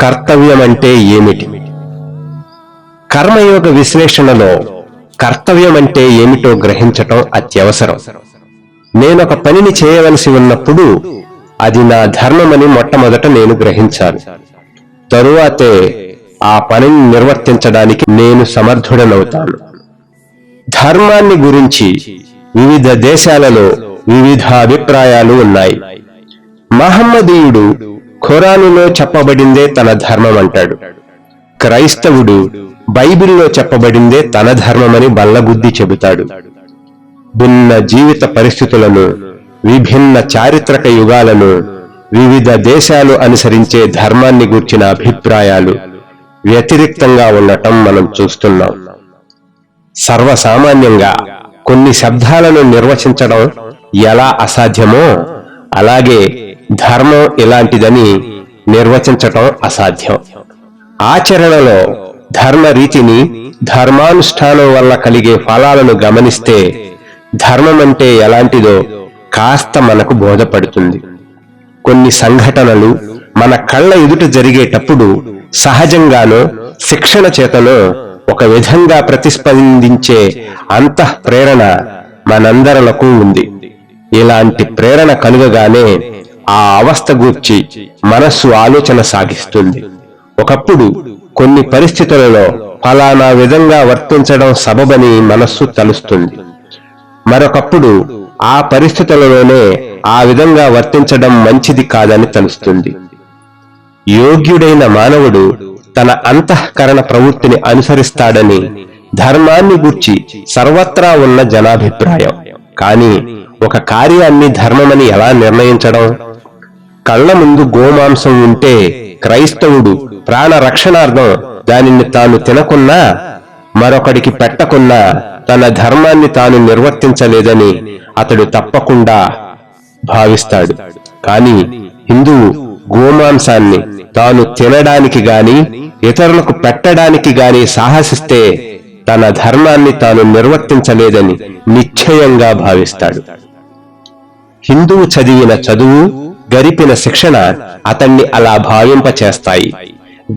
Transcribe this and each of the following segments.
కర్తవ్యమంటే ఏమిటి? కర్మయోగ విశ్లేషణలో కర్తవ్యం అంటే ఏమిటో గ్రహించటం అత్యవసరం. నేనొక పనిని చేయవలసి ఉన్నప్పుడు అది నా ధర్మమని మొట్టమొదట నేను గ్రహించాలి. తరువాతే ఆ పనిని నిర్వర్తించడానికి నేను సమర్థుడనవుతాను. ధర్మాన్ని గురించి వివిధ దేశాలలో వివిధ అభిప్రాయాలు ఉన్నాయి. మహమ్మదీయుడు ఖురానులో చెప్పబడిందే తన ధర్మం అంటాడు. క్రైస్తవుడు బైబిల్లో చెప్పబడిందే తన ధర్మమని బల్లబుద్ధి చెబుతాడు. భిన్న జీవిత పరిస్థితులను విభిన్న చారిత్రక యుగాలను వివిధ దేశాలు అనుసరించే ధర్మాన్ని గూర్చిన అభిప్రాయాలు వ్యతిరిక్తంగా ఉండటం మనం చూస్తున్నాం. సర్వసామాన్యంగా కొన్ని శబ్దాలను నిర్వచించడం ఎలా అసాధ్యమో అలాగే ధర్మం ఇలాంటిదని నిర్వచించటం అసాధ్యం. ఆచరణలో ధర్మ రీతిని ధర్మానుష్ఠానం వల్ల కలిగే ఫలాలను గమనిస్తే ధర్మం అంటే ఎలాంటిదో కాస్త మనకు బోధపడుతుంది. కొన్ని సంఘటనలు మన కళ్ళ ఎదుట జరిగేటప్పుడు సహజంగానో శిక్షణ చేతనో ఒక విధంగా ప్రతిస్పందించే అంతః ప్రేరణ మనందరలకు ఉంది. ఇలాంటి ప్రేరణ కలుగగానే ఆ అవస్థ గూర్చి మనస్సు ఆలోచన సాగిస్తుంది. ఒకప్పుడు కొన్ని పరిస్థితులలో ఫలానా విధంగా వర్తించడం సబబని మనస్సు తలుస్తుంది. మరొకప్పుడు ఆ పరిస్థితులలోనే ఆ విధంగా వర్తించడం మంచిది కాదని తలుస్తుంది. యోగ్యుడైన మానవుడు తన అంతఃకరణ ప్రవృత్తిని అనుసరిస్తాడని ధర్మాన్ని గూర్చి సర్వత్రా ఉన్న జనాభిప్రాయం. కానీ ఒక కార్యాన్ని ధర్మమని ఎలా నిర్ణయించడం? కళ్ళ ముందు గోమాంసం ఉంటే క్రైస్తవుడు ప్రాణ రక్షణార్థం దానిని తాను తినకున్నా మరొకడికి పెట్టకున్నా తన ధర్మాన్ని తాను నిర్వర్తించలేదని అతడు తప్పకుండా భావిస్తాడు. కాని హిందువు గోమాంసాన్ని తాను తినడానికి గాని ఇతరులకు పెట్టడానికి గాని సాహసిస్తే తన ధర్మాన్ని తాను నిర్వర్తించలేదని నిశ్చయంగా భావిస్తాడు. హిందువు చదివిన చదువు గరిపిన శిక్షణ అతన్ని అలా భావింపచేస్తాయి.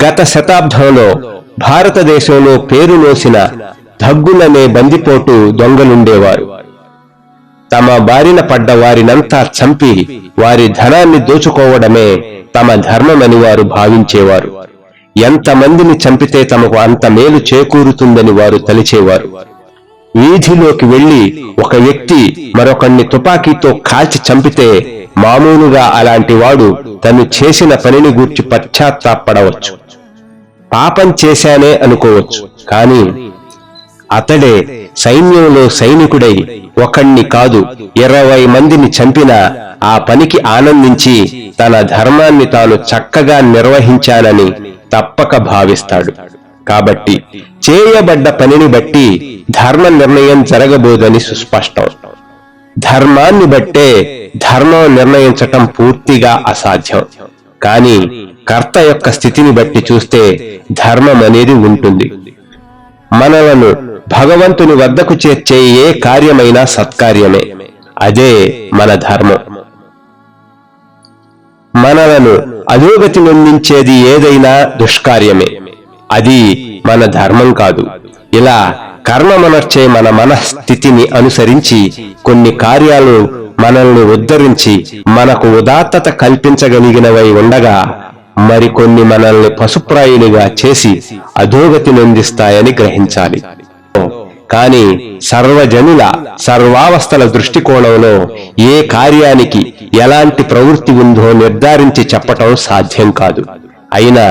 గత శతాబ్దంలో భారతదేశంలో పేరు మోసిన దగ్గులనే బందిపోటు దొంగలుండేవారు. తమ బారిన పడ్డ వారినంతా చంపి వారి ధనాన్ని దోచుకోవడమే తమ ధర్మమని వారు భావించేవారు. ఎంతమందిని చంపితే తమకు అంత మేలు చేకూరుతుందని వారు తలిచేవారు. వీధిలోకి వెళ్ళి ఒక వ్యక్తి మరొకణ్ణి తుపాకీతో కాల్చి చంపితే మామూలుగా అలాంటి వాడు తను చేసిన పనిని గూర్చి పశ్చాత్తాపడవచ్చు. పాపం చేశానే అనుకోవచ్చు కాని అతడే సైన్యంలో సైనికుడై ఒకణ్ణి కాదు ఇరవై మందిని చంపిన ఆ పనికి ఆనందించి తన ధర్మాన్ని తాను చక్కగా నిర్వహించానని తప్పక భావిస్తాడు. కాబట్టి చేయబడ్డ పనిని బట్టి ధర్మ నిర్ణయం జరగబోదని సుస్పష్టం. ధర్మాన్ని బట్టే ధర్మం నిర్ణయించటం పూర్తిగా అసాధ్యం. కానీ కర్త యొక్క స్థితిని బట్టి చూస్తే ధర్మం అనేది ఉంటుంది. మనలను భగవంతుని వద్దకు చేర్చే ఏ కార్యమైనా సత్కార్యమే. అదే మన ధర్మం. మనలను అధోగతి నొందించేది ఏదైనా దుష్కార్యమే. అది మన ధర్మం కాదు. ఇలా కర్మమనర్చే మన మనస్థితిని అనుసరించి కొన్ని కార్యాలు మనల్ని ఉద్ధరించి మనకు ఉదాత్తత కల్పించగలిగినవై ఉండగా మరికొన్ని మనల్ని పశుప్రాయులుగా చేసి అధోగతి నొందిస్తాయని గ్రహించాలి. కాని సర్వజనుల సర్వావస్థల దృష్టికోణంలో ఏ కార్యానికి ఎలాంటి ప్రవృత్తి ఉందో నిర్ధారించి చెప్పటం సాధ్యం కాదు. అయినా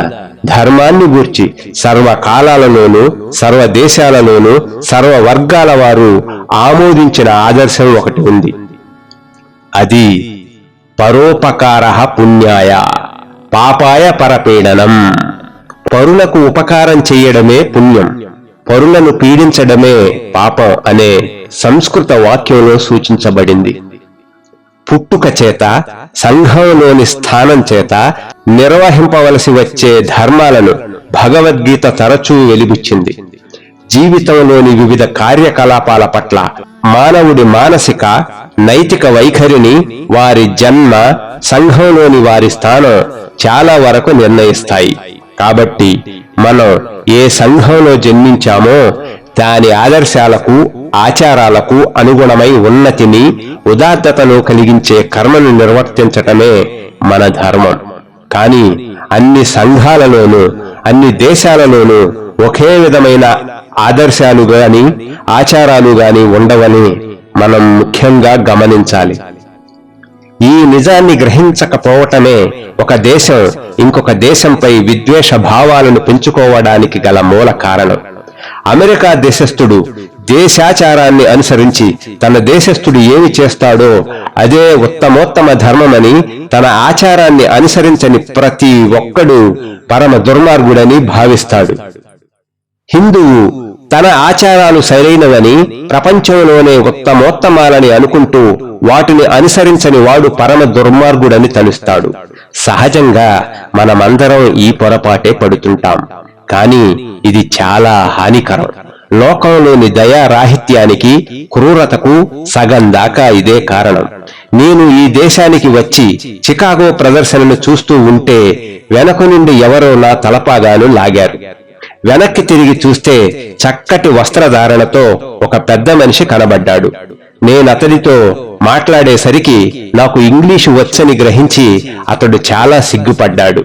ధర్మాన్ని గూర్చి సర్వకాలాలలోనూ సర్వ దేశాలలోనూ సర్వ వర్గాల వారు ఆమోదించిన ఆదర్శం ఒకటి ఉంది. అది పరోపకార పుణ్యాయ పాపాయ పరపీడనం. పరులకు ఉపకారం చెయ్యడమే పుణ్యం పరులను పీడించడమే పాపం అనే సంస్కృత వాక్యంలో సూచించబడింది. పుట్టుక చేత సంఘంలోని స్థానం చేత నిర్వహింపవలసి వచ్చే ధర్మాలను భగవద్గీత తరచూ వెలిబుచ్చింది. జీవితంలోని వివిధ కార్యకలాపాల పట్ల మానవుడి మానసిక నైతిక వైఖరిని వారి జన్మ సంఘంలోని వారి స్థానం చాలా వరకు నిర్ణయిస్తాయి. కాబట్టి మనం ఏ సంఘంలో జన్మించామో దాని ఆదర్శాలకు ఆచారాలకు అనుగుణమై ఉన్నతిని ఉదాత్తతను కలిగించే కర్మను నిర్వర్తించటమే మన ధర్మం. కానీ అన్ని సంఘాలలోనూ అన్ని దేశాలలోనూ ఒకే విధమైన ఆదర్శాలు గాని ఆచారాలు గాని ఉండవని మనం ముఖ్యంగా గమనించాలి. ఈ నిజాన్ని గ్రహించకపోవటమే ఒక దేశం ఇంకొక దేశంపై విద్వేష భావాలను పెంచుకోవడానికి గల మూల కారణం. అమెరికా దేశస్థుడు దేశాచారాన్ని అనుసరించి తన దేశస్థుడు ఏమి చేస్తాడో అదే ఉత్తమోత్తమ ధర్మమని తన ఆచారాన్ని అనుసరించని ప్రతి ఒక్కడు పరమ దుర్మార్గుడని భావిస్తాడు. హిందువు తన ఆచారాలు సరైనవని ప్రపంచంలోనే ఉత్తమోత్తమాలని అనుకుంటూ వాటిని అనుసరించని వాడు పరమ దుర్మార్గుడని తలుస్తాడు. సహజంగా మనమందరం ఈ పొరపాటే పడుతుంటాం. కానీ ఇది చాలా హానికరం. లోకంలోని దయారాహిత్యానికి క్రూరతకు సగం దాకా ఇదే కారణం. నేను ఈ దేశానికి వచ్చి చికాగో ప్రదర్శనను చూస్తూ ఉంటే వెనక నుండి ఎవరో నా తలపాగాను లాగారు. వెనక్కి తిరిగి చూస్తే చక్కటి వస్త్రధారణతో ఒక పెద్ద మనిషి కనబడ్డాడు. నేనతడితో మాట్లాడేసరికి నాకు ఇంగ్లీషు వచ్చని గ్రహించి అతడు చాలా సిగ్గుపడ్డాడు.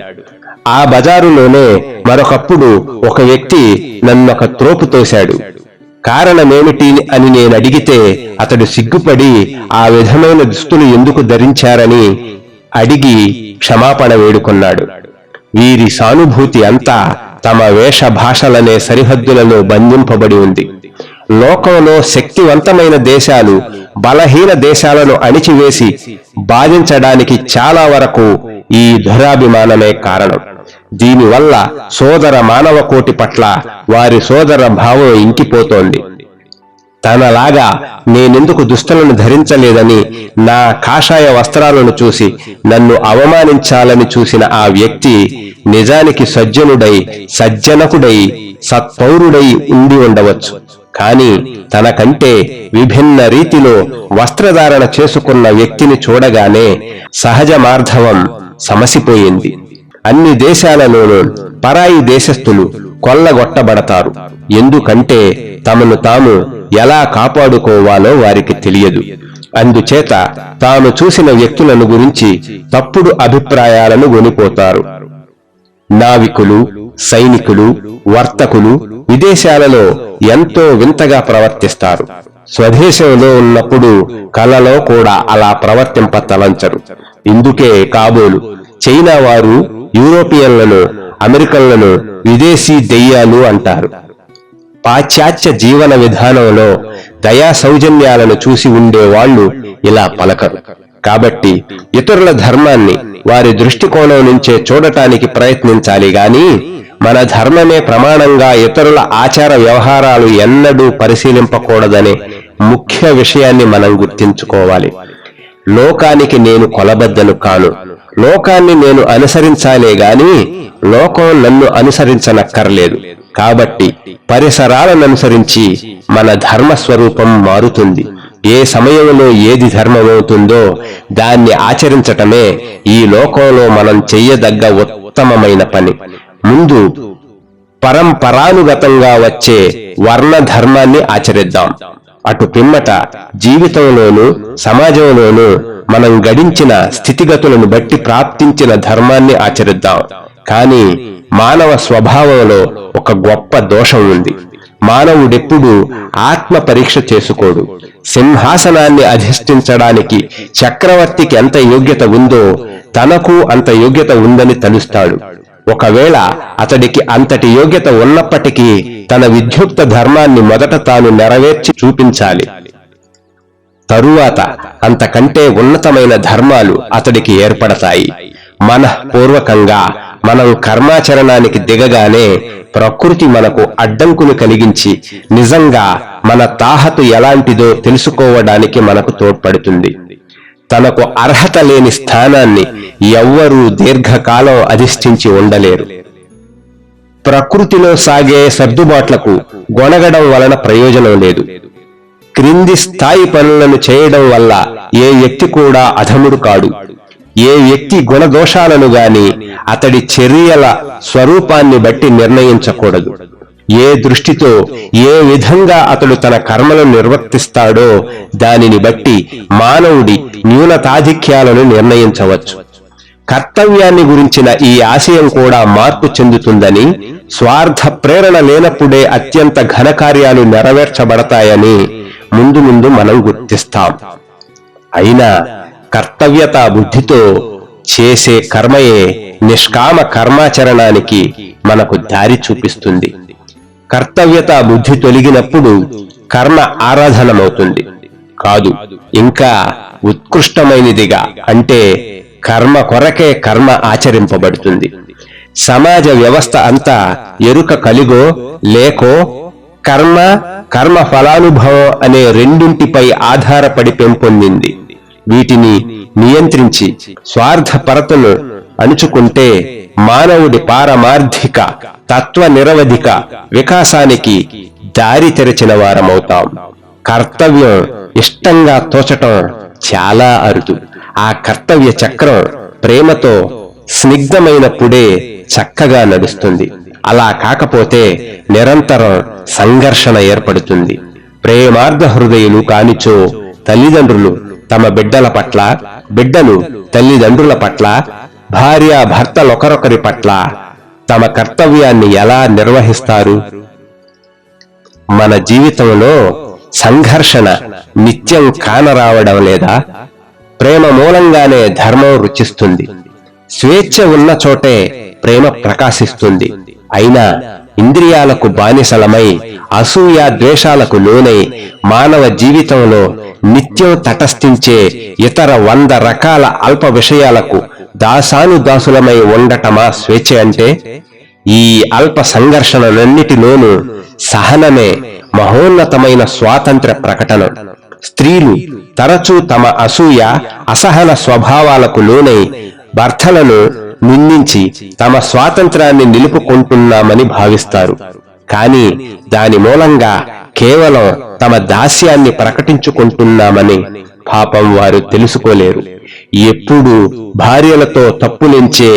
ఆ బజారులోనే మరొకప్పుడు ఒక వ్యక్తి నన్నొక త్రోపు తోశాడు. కారణమేమిటి అని నేను అడిగితే అతడు సిగ్గుపడి ఆ విధమైన దుస్తులు ఎందుకు ధరించారని అడిగి క్షమాపణ వేడుకున్నాడు. వీరి సానుభూతి అంతా తమ వేష భాషలనే సరిహద్దులలో బంధింపబడి ఉంది. లోకంలో శక్తివంతమైన దేశాలు బలహీన దేశాలను అణిచివేసి బాధించడానికి చాలా వరకు ఈ దురాభిమానమే కారణం. దీనివల్ల సోదర మానవ కోటి పట్ల వారి సోదర భావం ఇంకిపోతోంది. తనలాగా నేనెందుకు దుస్తులను ధరించలేదని నా కాషాయ వస్త్రాలను చూసి నన్ను అవమానించాలని చూసిన ఆ వ్యక్తి నిజానికి సజ్జనుడై సజ్జనకుడై సత్పౌరుడై ఉండి ఉండవచ్చు. కాని తనకంటే విభిన్న రీతిలో వస్త్రధారణ చేసుకున్న వ్యక్తిని చూడగానే సహజ మార్ధవం సమసిపోయింది. అన్ని దేశాలలోనూ పరాయి దేశస్థులు కొల్లగొట్టబడతారు. ఎందుకంటే తమను తాము ఎలా కాపాడుకోవాలో వారికి తెలియదు. అందుచేత తాను చూసిన వ్యక్తులను గురించి తప్పుడు అభిప్రాయాలను కొనిపోతారు నావికులు సైనికులు వర్తకులు విదేశాలలో ఎంతో వింతగా ప్రవర్తిస్తారు. స్వదేశంలో ఉన్నప్పుడు కలలో కూడా అలా ప్రవర్తింప తలంచరు ఇందుకే కాబోలు చైనా వారు యూరోపియన్లను అమెరికన్లను విదేశీ దెయ్యాలు అంటారు. పాశ్చాత్య జీవన విధానంలో దయా సౌజన్యాలను చూసి ఉండే వాళ్ళు ఇలా పలకరు. కాబట్టి ఇతరుల ధర్మాన్ని వారి దృష్టికోణం నుంచే చూడటానికి ప్రయత్నించాలి గాని మన ధర్మమే ప్రమాణంగా ఇతరుల ఆచార వ్యవహారాలు ఎన్నడూ పరిశీలింపకూడదనే ముఖ్య విషయాన్ని మనం గుర్తించుకోవాలి. లోకానికి నేను కొలబద్దను కాను. లోకాన్ని నేను అనుసరించాలే గాని లోకం నన్ను అనుసరించనక్కర్లేదు. కాబట్టి పరిసరాలను అనుసరించి మన ధర్మ స్వరూపం మారుతుంది. ఏ సమయంలో ఏది ధర్మమవుతుందో దాన్ని ఆచరించటమే ఈ లోకంలో మనం చెయ్యదగ్గ ఉత్తమమైన పని. ముందు పరంపరానుగతంగా వచ్చే వర్ణ ధర్మాన్ని ఆచరిద్దాం. అటు పిమ్మట జీవితంలోనూ సమాజంలోనూ మనం గడించిన స్థితిగతులను బట్టి ప్రాప్తించిన ధర్మాన్ని ఆచరిద్దాం. కానీ మానవ స్వభావంలో ఒక గొప్ప దోషం ఉంది. మానవుడెప్పుడు ఆత్మ పరీక్ష చేసుకోడు. సింహాసనాన్ని అధిష్ఠించడానికి చక్రవర్తికి ఎంత యోగ్యత ఉందో తనకు అంత యోగ్యత ఉందని తలుస్తాడు. ఒకవేళ అతడికి అంతటి యోగ్యత ఉన్నప్పటికీ తన విద్యుక్త ధర్మాన్ని మొదట తాను నెరవేర్చి చూపించాలి. తరువాత అంతకంటే ఉన్నతమైన ధర్మాలు అతడికి ఏర్పడతాయి. మనఃపూర్వకంగా మనం కర్మాచరణానికి దిగగానే ప్రకృతి మనకు అడ్డంకులు కలిగించి నిజంగా మన తాహతు ఎలాంటిదో తెలుసుకోవడానికి మనకు తోడ్పడుతుంది. తనకు అర్హత లేని స్థానాన్ని ఎవ్వరూ దీర్ఘకాలం అధిష్ఠించి ఉండలేరు. ప్రకృతిలో సాగే సర్దుబాట్లకు గొనగడం వలన ప్రయోజనం లేదు. క్రింది స్థాయి పనులను చేయడం వల్ల ఏ వ్యక్తి కూడా అధముడు కాడు. ఏ వ్యక్తి గుణదోషాలను గాని అతడి చర్యల స్వరూపాన్ని బట్టి నిర్ణయించకూడదు. ఏ దృష్టితో ఏ విధంగా అతడు తన కర్మలను నిర్వర్తిస్తాడో దానిని బట్టి మానవుడి న్యూనతాధిక్యాలను నిర్ణయించవచ్చు. కర్తవ్యాన్ని గురించిన ఈ ఆశయం కూడా మార్పు చెందుతుందని స్వార్థ ప్రేరణ లేనప్పుడే అత్యంత ఘనకార్యాలు నెరవేర్చబడతాయని ముందు ముందు మనం గుర్తిస్తాం. అయినా కర్తవ్యత బుద్ధితో చేసే కర్మయే నిష్కామ కర్మాచరణానికి మనకు దారి చూపిస్తుంది. కర్తవ్యత బుద్ధి తొలగినప్పుడు కర్మ ఆరాధనమవుతుంది. కాదు ఇంకా ఉత్కృష్టమైనదిగా అంటే కర్మ కొరకే కర్మ ఆచరింపబడుతుంది. సమాజ వ్యవస్థ అంతా ఎరుక కలిగో లేకో కర్మ కర్మ ఫలానుభవం అనే రెండింటిపై ఆధారపడి పెంపొందింది. వీటిని నియంత్రించి స్వార్థపరతను అణుచుకుంటే మానవుడి పారమార్థిక తత్వ నిరవధిక వికాసానికి దారి తెరచిన వారమవుతాం. కర్తవ్యం ఇష్టంగా తోచటం చాలా అరుదు. ఆ కర్తవ్య చక్రం ప్రేమతో స్నిగ్ధమైనప్పుడే చక్కగా నడుస్తుంది. అలా కాకపోతే నిరంతరం సంఘర్షణ ఏర్పడుతుంది. ప్రేమార్థ హృదయులు కానిచో తల్లిదండ్రులు తమ బిడ్డల పట్ల బిడ్డలు తల్లిదండ్రుల పట్ల భార్య భర్తలొకరొకరి పట్ల తమ కర్తవ్యాన్ని ఎలా నిర్వహిస్తారు? మన జీవితంలో సంఘర్షణ నిత్యం కానరావడం లేదా? ప్రేమ మూలంగానే ధర్మం రుచిస్తుంది. స్వేచ్ఛ ఉన్న చోటే ప్రేమ ప్రకాశిస్తుంది. అయినా ఇంద్రియాలకు బానిసలమై అసూయ ద్వేషాలకు లోనై మానవ జీవితంలో నిత్యం తటస్థించే ఇతర వంద రకాల అల్ప విషయాలకు దాసానుదాసులమై ఉండటమా స్వేచ్ఛ అంటే? ఈ అల్ప సంఘర్షణలన్నిటిలోనూ సహనమే మహోన్నతమైన స్వాతంత్ర ప్రకటన. స్త్రీలు తరచూ తమ అసూయ అసహన స్వభావాలకు లోనై భర్తలను నిందించి తమ స్వాతంత్రాన్ని నిలుపుకుంటున్నామని భావిస్తారు. కాని దాని మూలంగా కేవలం తమ దాస్యాన్ని ప్రకటించుకుంటున్నామని పాపం వారు తెలుసుకోలేరు. ఎప్పుడు భార్యలతో తప్పులించే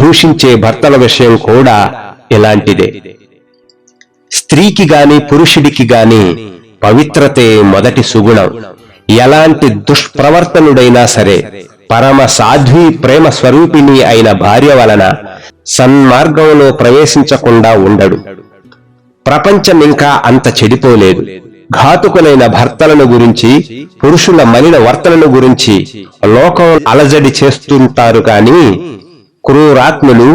దూషించే భర్తల విషయం కూడా ఇలాంటిదే. స్త్రీకి గాని పురుషుడికి గాని పవిత్రతే మొదటి సుగుణం. ఎలాంటి దుష్ప్రవర్తనుడైనా సరే పరమ సాధ్వి ప్రేమ స్వరూపిణి అయిన భార్య వలన సన్మార్గంలో ప్రవేశించకుండా ఉండడు. ప్రపంచం ఇంకా అంత చెడిపోలేదు. ఘాతుకులైన భర్తలను గురించి పురుషుల మలిన వర్తలను గురించి లోకం అలజడి చేస్తుంటారు కాని క్రూరాత్ములు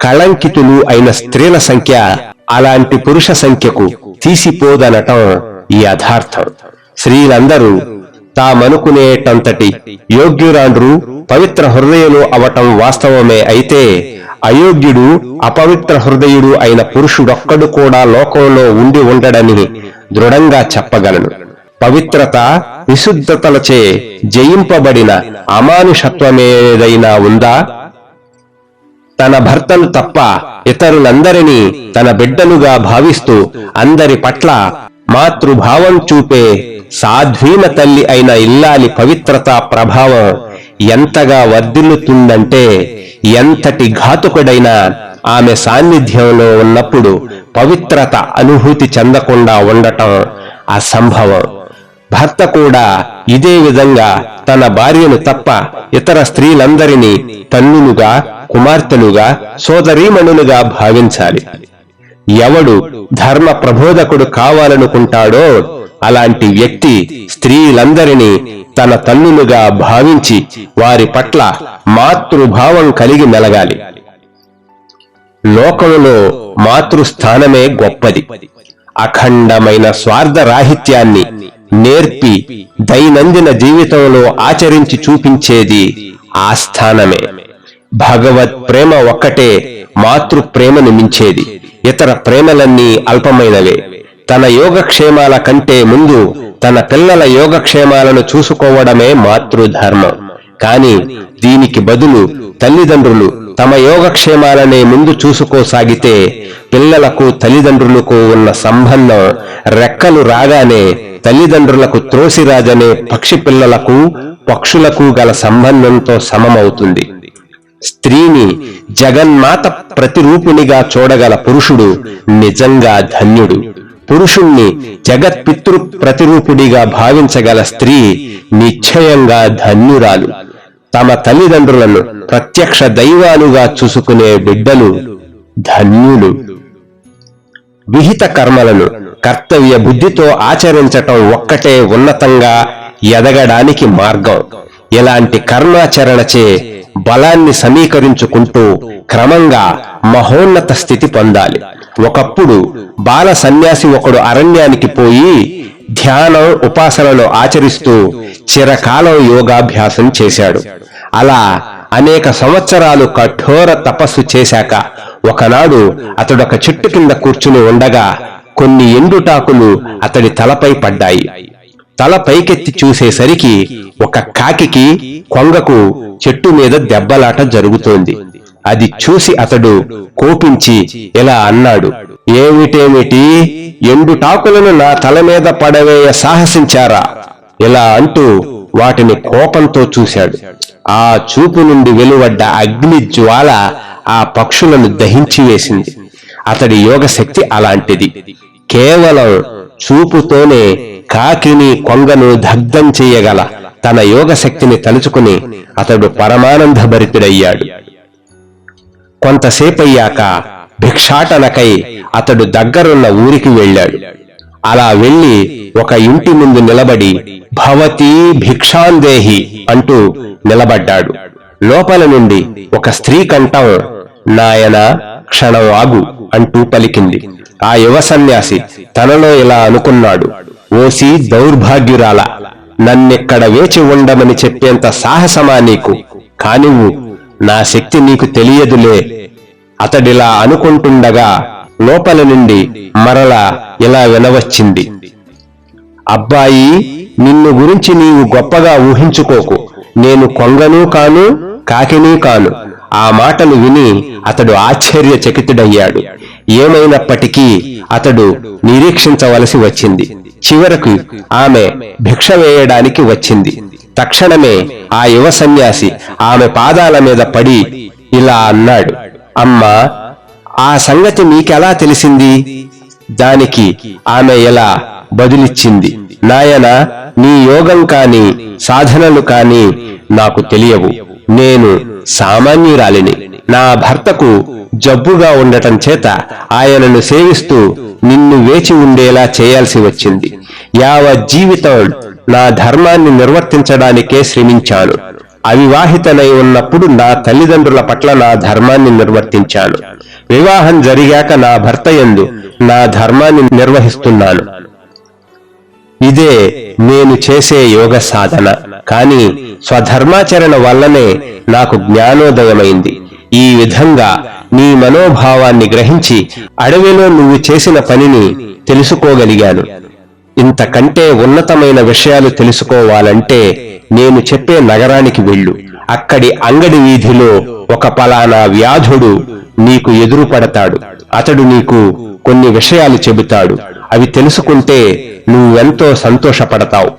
కళంకితులు అయిన స్త్రీల సంఖ్య అలాంటి పురుష సంఖ్యకు తీసిపోదనటం ఈ యథార్థం. స్త్రీలందరూ తామనుకునేటంతటి యోగ్యురాండ్రు పవిత్ర హృదయులు అవటం వాస్తవమే అయితే అయోగ్యుడు అపవిత్ర హృదయుడు అయిన పురుషుడొక్కడు కూడా లోకంలో ఉండి ఉండడని దృఢంగా చెప్పగలను. పవిత్రత విశుద్ధతలచే జయింపబడిన అమానుషత్వమేదైనా ఉందా? తన భర్తను తప్ప ఇతరులందరినీ తన బిడ్డలుగా భావిస్తూ అందరి పట్ల మాతృభావం చూపే సాధ్వీన తల్లి అయిన ఇల్లాలి పవిత్రత ప్రభావం ఎంతగా వర్ధిల్లుతుందంటే ఎంతటి ఘాతుకుడైనా ఆమె సాన్నిధ్యంలో ఉన్నప్పుడు పవిత్రత అనుభూతి చెందకుండా ఉండటం అసంభవం. భర్త కూడా ఇదే విధంగా తన భార్యను తప్ప ఇతర స్త్రీలందరినీ తల్లులుగా కుమార్తెలుగా సోదరీమణులుగా భావించాలి. ఎవడు ధర్మ ప్రబోధకుడు కావాలనుకుంటాడో అలాంటి వ్యక్తి స్త్రీలందరినీ తన తల్లులుగా భావించి వారి పట్ల మాతృభావం కలిగి మెలగాలి. లోకములో మాతృస్థానమే గొప్పది. అఖండమైన స్వార్థ రాహిత్యాన్ని నేర్పి దైనందిన జీవితంలో ఆచరించి చూపించేది ఆ స్థానమే. భగవత్ ప్రేమ ఒక్కటే మాతృప్రేమను మించేది. ఇతర ప్రేమలన్నీ అల్పమైనవే. తన యోగక్షేమాల కంటే ముందు తన పిల్లల యోగక్షేమాలను చూసుకోవడమే మాతృధర్మం. కాని దీనికి బదులు తల్లిదండ్రులు తమ యోగక్షేమాలనే ముందు చూసుకోసాగితే పిల్లలకు తల్లిదండ్రులకు ఉన్న సంబంధం రెక్కలు రాగానే తల్లిదండ్రులకు త్రోసిరాజనే పక్షి పిల్లలకు పక్షులకు గల సంబంధంతో సమమవుతుంది. స్త్రీని జగన్మాత ప్రతిరూపునిగా చూడగల పురుషుడు నిజంగా ధన్యుడు. పురుషుణ్ణి జగత్పితృ ప్రతిరూపుడిగా భావించగల స్త్రీ నిశ్చయంగా ధన్యురాలు. తమ తల్లిదండ్రులను ప్రత్యక్ష దైవాలుగా చూసుకునే బిడ్డలు ధన్యులు. విహిత కర్మలను కర్తవ్య బుద్ధితో ఆచరించటం ఒక్కటే ఉన్నతంగా ఎదగడానికి మార్గం. ఇలాంటి కర్మాచరణచే బలాన్ని సమీకరించుకుంటూ క్రమంగా మహోన్నత స్థితి పొందాలి. ఒకప్పుడు బాల సన్యాసి ఒకడు అరణ్యానికి పోయి ధ్యానం ఉపాసనలు ఆచరిస్తూ చిరకాలం యోగాభ్యాసం చేశాడు. అలా అనేక సంవత్సరాలు కఠోర తపస్సు చేశాక ఒకనాడు అతడొక చెట్టు కింద కూర్చుని ఉండగా కొన్ని ఎండుటాకులు అతడి తలపై పడ్డాయి. తల పైకెత్తి చూసేసరికి ఒక కాకికి కొంగకు చెట్టు మీద దెబ్బలాట జరుగుతోంది. అది చూసి అతడు కోపించి ఇలా అన్నాడు ఏమిటేమిటి? ఎండుటాకులను నా తల మీద పడవేయ సాహసించారా? ఇలా అంటూ వాటిని కోపంతో చూశాడు. ఆ చూపు నుండి వెలువడ్డ అగ్ని జ్వాల ఆ పక్షులను దహించి వేసింది. అతడి యోగశక్తి అలాంటిది. కేవలం చూపుతోనే కాకిని కొంగను దగ్ధం చేయగల తన యోగశక్తిని తలుచుకుని అతడు పరమానంద భరితుడయ్యాడు కొంతసేపయ్యాక భిక్షాటనకై అతడు దగ్గరున్న ఊరికి వెళ్ళాడు. అలా వెళ్ళి ఒక ఇంటి ముందు నిలబడి భవతి భిక్షాందేహి అంటూ నిలబడ్డాడు. లోపల నుండి ఒక స్త్రీ కంఠం నాయన క్షణం ఆగు అంటూ పలికింది. ఆ యువ సన్యాసి తనలో ఇలా అనుకున్నాడు ఓసి దౌర్భాగ్యురాల నన్నెక్కడ వేచి ఉండమని చెప్పేంత సాహసమా నీకు? కానివ్వు నా శక్తి నీకు తెలియదులే. అతడిలా అనుకుంటుండగా లోపల నుండి మరల ఇలా వినవచ్చింది అబ్బాయి నిన్ను గురించి నీవు గొప్పగా ఊహించుకోకు. నేను కొంగను కాను కాకినీ కాను. ఆ మాటలు విని అతడు ఆశ్చర్యచకితుడయ్యాడు. ఏమైనప్పటికీ అతడు నిరీక్షించవలసి వచ్చింది. చివరకు ఆమె భిక్ష వేయడానికి వచ్చింది. తక్షణమే ఆ యువ సన్యాసి ఆమె పాదాల మీద పడి ఇలా అన్నాడు అమ్మా ఆ సంగతి మీకెలా తెలిసింది? దానికి ఆమె ఎలా బదులిచ్చింది? నాయన నీ యోగం కాని సాధనలు కాని నాకు తెలియవు. నేను సామాన్యురాలిని. నా భర్తకు జబ్బుగా ఉండటం చేత ఆయనను సేవిస్తూ నిన్ను వేచి ఉండేలా చేయాల్సి వచ్చింది. యావ జీవితం నా ధర్మాన్ని నిర్వర్తించడానికే శ్రమించాను. అవివాహితనై ఉన్నప్పుడు నా తల్లిదండ్రుల పట్ల నా ధర్మాన్ని నిర్వర్తించాను. వివాహం జరిగాక నా భర్త యందు నా ధర్మాన్ని నిర్వహిస్తున్నాను. ఇదే నేను చేసే యోగ సాధన. కాని స్వధర్మాచరణ వల్లనే నాకు జ్ఞానోదయమైంది. ఈ విధంగా నీ మనోభావాన్ని గ్రహించి అడవిలో నువ్వు చేసిన పనిని తెలుసుకోగలిగాను. ఇంతకంటే ఉన్నతమైన విషయాలు తెలుసుకోవాలంటే నేను చెప్పే నగరానికి వెళ్ళు. అక్కడి అంగడి వీధిలో ఒక పలానా వ్యాధుడు నీకు ఎదురుపడతాడు. అతడు నీకు కొన్ని విషయాలు చెబుతాడు. అవి తెలుసుకుంటే నువ్వెంతో సంతోషపడతావు.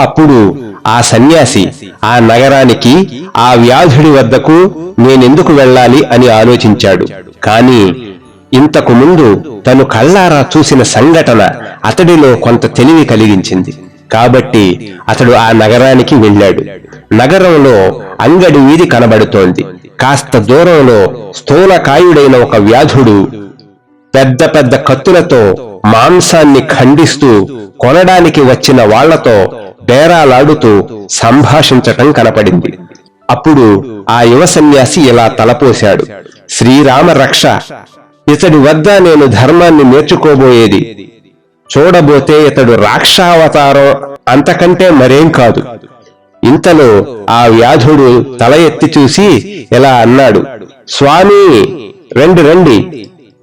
అప్పుడు ఆ సన్యాసి ఆ నగరానికి ఆ వ్యాధుడి వద్దకు నేనెందుకు వెళ్ళాలి అని ఆలోచించాడు. కాని ఇంతకు ముందు తను కళ్ళారా చూసిన సంఘటన అతడిలో కొంత తెలివి కలిగించింది. కాబట్టి అతడు ఆ నగరానికి వెళ్ళాడు. నగరంలో అంగడి వీధి కనబడుతోంది. కాస్త దూరంలో స్థూలకాయుడైన ఒక వ్యాధుడు పెద్ద పెద్ద కత్తులతో మాంసాన్ని ఖండిస్తూ కొనడానికి వచ్చిన వాళ్ళతో బేరాలాడుతూ సంభాషించటం కనపడింది. అప్పుడు ఆ యువ సన్యాసి ఇలా తలపోశాడు. శ్రీరామ రక్ష ఇతడి వద్ద నేను ధర్మాన్ని నేర్చుకోబోయేది. చూడబోతే ఇతడు రాక్షావతారం అంతకంటే మరేం కాదు. ఇంతలో ఆ వ్యాధుడు తల ఎత్తి చూసి ఇలా అన్నాడు స్వామి రండి రండి.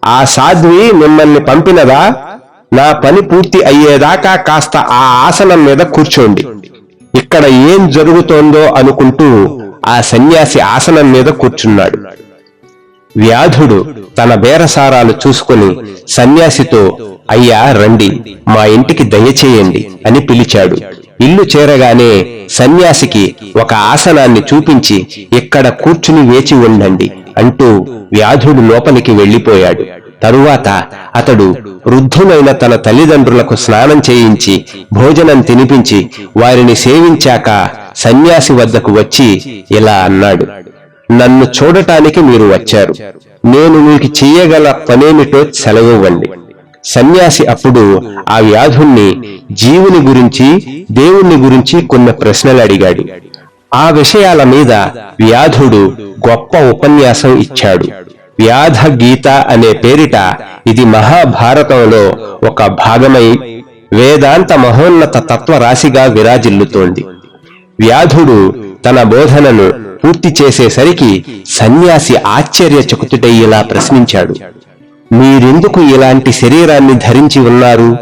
ఆ సాధ్వి మిమ్మల్ని పంపినదా? నా పని పూర్తి అయ్యేదాకా కాస్త ఆ ఆసనం మీద కూర్చోండి. ఇక్కడ ఏం జరుగుతోందో అనుకుంటూ ఆ సన్యాసి ఆసనం మీద కూర్చున్నాడు. వ్యాధుడు తన బేరసారాలు చూసుకుని సన్యాసితో అయ్యా రండి మా ఇంటికి దయచేయండి అని పిలిచాడు. ఇల్లు చేరగానే సన్యాసికి ఒక ఆసనాన్ని చూపించి ఇక్కడ కూర్చుని వేచి ఉండండి అంటూ వ్యాధుడు లోపలికి వెళ్ళిపోయాడు తరువాత అతడు వృద్ధులైన తన తల్లిదండ్రులకు స్నానం చేయించి భోజనం తినిపించి వారిని సేవించాక సన్యాసి వద్దకు వచ్చి ఇలా అన్నాడు. నన్ను చూడటానికి మీరు వచ్చారు. నేను మీకు చేయగల పనేమిటో సెలవివ్వండి. సన్యాసి అప్పుడు ఆ వ్యాధుణ్ణి జీవుని గురించి దేవుణ్ణి గురించి కొన్ని ప్రశ్నలు అడిగాడు. ఆ విషయాల మీద వ్యాధుడు గొప్ప ఉపన్యాసం ఇచ్చాడు. వ్యాధ గీత అనే పేరిట ఇది మహాభారతంలో ఒక భాగమై వేదాంత మహోన్నత తత్వరాశిగా విరాజిల్లుతోంది. వ్యాధుడు తన బోధనను పూర్తి చేసేసరికి సన్యాసి ఆశ్చర్యచకుతుడై ఇలా ప్రశ్నించాడు. మీరెందుకు ఇలాంటి శరీరాన్ని ధరించి ఉన్నారు?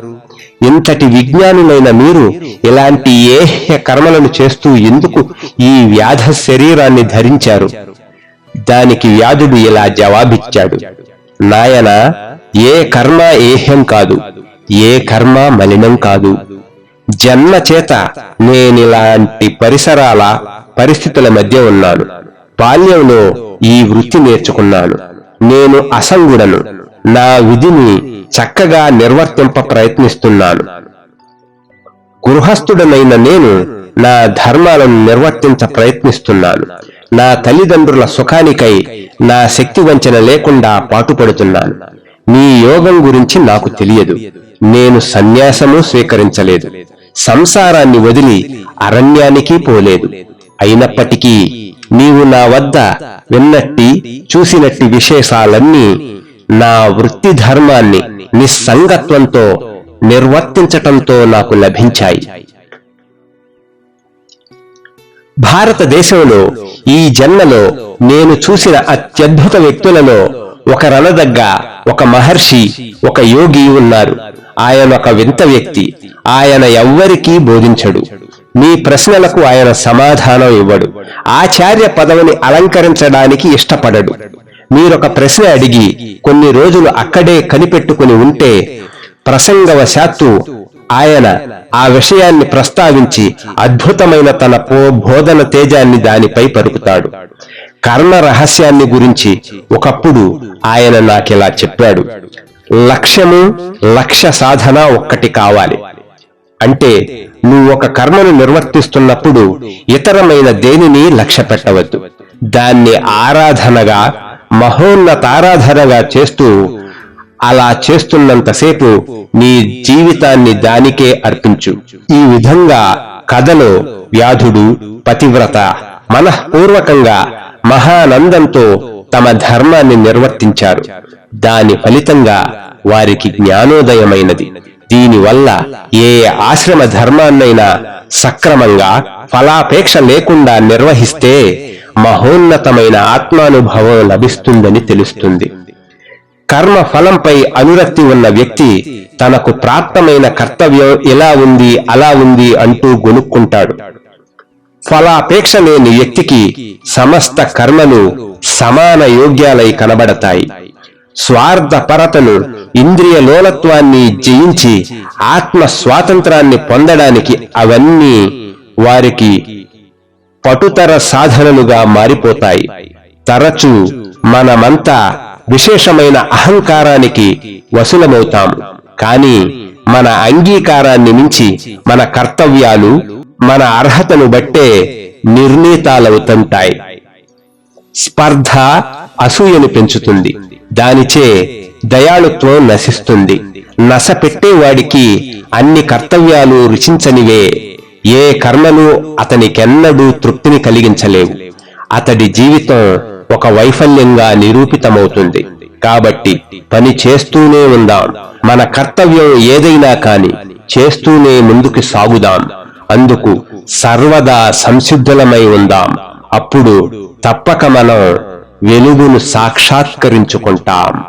ఇంతటి విజ్ఞానులైన మీరు ఇలాంటి ఏహ్య కర్మలను చేస్తూ ఎందుకు ఈ వ్యాధ శరీరాన్ని ధరించారు? దానికి వ్యాధుడు ఇలా జవాబిచ్చాడు. నాయన ఏ కర్మ ఏహ్యం కాదు ఏ కర్మ మలినం కాదు. జన్మ చేత నేనిలాంటి పరిసరాల పరిస్థితుల మధ్య ఉన్నాను. బాల్యంలో ఈ వృత్తి నేర్చుకున్నాను. నేను అసంగుడను. నా విధిని చక్కగా నిర్వర్తింప ప్రయత్నిస్తున్నాను. గృహస్థుడనైన నేను నా ధర్మాలను నిర్వర్తించ ప్రయత్నిస్తున్నాను. నా తల్లిదండ్రుల సుఖానికై నా శక్తి వంచన లేకుండా పాటుపడుతున్నాను. నీ యోగం గురించి నాకు తెలియదు. నేను సన్యాసము స్వీకరించలేదు. సంసారాన్ని వదిలి అరణ్యానికి పోలేదు. అయినప్పటికీ నీవు నా వద్ద విన్నట్టి చూసినట్టి విశేషాలన్నీ నా వృత్తి ధర్మాన్ని నిస్సంగత్వంతో నిర్వర్తించటంతో నాకు లభించాయి. భారతదేశంలో ఈ జన్మలో నేను చూసిన అత్యద్భుత వ్యక్తులలో ఒకరనదగ్గ ఒక మహర్షి ఒక యోగి ఉన్నారు. ఆయన ఒక వింత వ్యక్తి. ఆయన ఎవ్వరికీ బోధించడు. మీ ప్రశ్నలకు ఆయన సమాధానం ఇవ్వడు. ఆచార్య పదవిని అలంకరించడానికి ఇష్టపడడు. మీరొక ప్రశ్న అడిగి కొన్ని రోజులు అక్కడే కనిపెట్టుకుని ఉంటే ప్రసంగవశాత్తు ఆయన ఆ విషయాన్ని ప్రస్తావించి అద్భుతమైన తన పో బోధన తేజాన్ని దానిపై పరుకుతాడు. కర్మ రహస్యాన్ని గురించి ఒకప్పుడు ఆయన నాకిలా చెప్పాడు. లక్ష్యము లక్ష్య సాధన ఒక్కటి కావాలి. అంటే నువ్వు ఒక కర్మను నిర్వర్తిస్తున్నప్పుడు ఇతరమైన దేనిని లక్ష్య పెట్టవద్దు. దాన్ని ఆరాధనగా మహోన్నతారాధనగా చేస్తూ అలా చేస్తున్నంతసేపు నీ జీవితాన్ని దానికే అర్పించు. ఈ విధంగా కథలో వ్యాధుడు పతివ్రత మనఃపూర్వకంగా మహానందంతో తమ ధర్మాన్ని నిర్వర్తించారు. దాని ఫలితంగా వారికి జ్ఞానోదయమైనది. దీనివల్ల ఏ ఆశ్రమ ధర్మాన్నైనా సక్రమంగా ఫలాపేక్ష లేకుండా నిర్వహిస్తే మహోన్నతమైన ఆత్మానుభవం లభిస్తుందని తెలుస్తుంది. కర్మ ఫలంపై అనురక్తి ఉన్న వ్యక్తి తనకు ప్రాప్తమైన కర్తవ్యం ఇలా ఉంది అలా ఉంది అంటూ గొనుక్కుంటాడు. ఫలాపేక్ష లేని వ్యక్తికి సమస్త కర్మలు సమాన యోగ్యాలై కనబడతాయి. స్వార్థపరతను ఇంద్రియ లోలత్వాన్ని జయించి ఆత్మ స్వాతంత్రాన్ని పొందడానికి అవన్నీ వారికి పటుతర సాధనలుగా మారిపోతాయి. తరచూ మనమంతా విశేషమైన అహంకారానికి వసులమవుతాం కాని మన అంగీకారాన్ని మించి మన కర్తవ్యాలు మన అర్హతను బట్టే నిర్ణీతాలవుతుంటాయి. స్పర్ధ అసూయను పెంచుతుంది. దానిచే దయాళుత్వం నశిస్తుంది. నశ పెట్టేవాడికి అన్ని కర్తవ్యాలు రుచించనివే ఏ కర్మలు అతనికెన్నడూ తృప్తిని కలిగించలేవు. అతడి జీవితం ఒక వైఫల్యంగా నిరూపితమవుతుంది. కాబట్టి పని చేస్తూనే ఉందాం. మన కర్తవ్యం ఏదైనా కాని చేస్తూనే ముందుకు సాగుదాం. అందుకు సర్వదా సంసిద్ధులమై ఉందాం. అప్పుడు తప్పక మనం వెలుగును సాక్షాత్కరించుకుంటాం.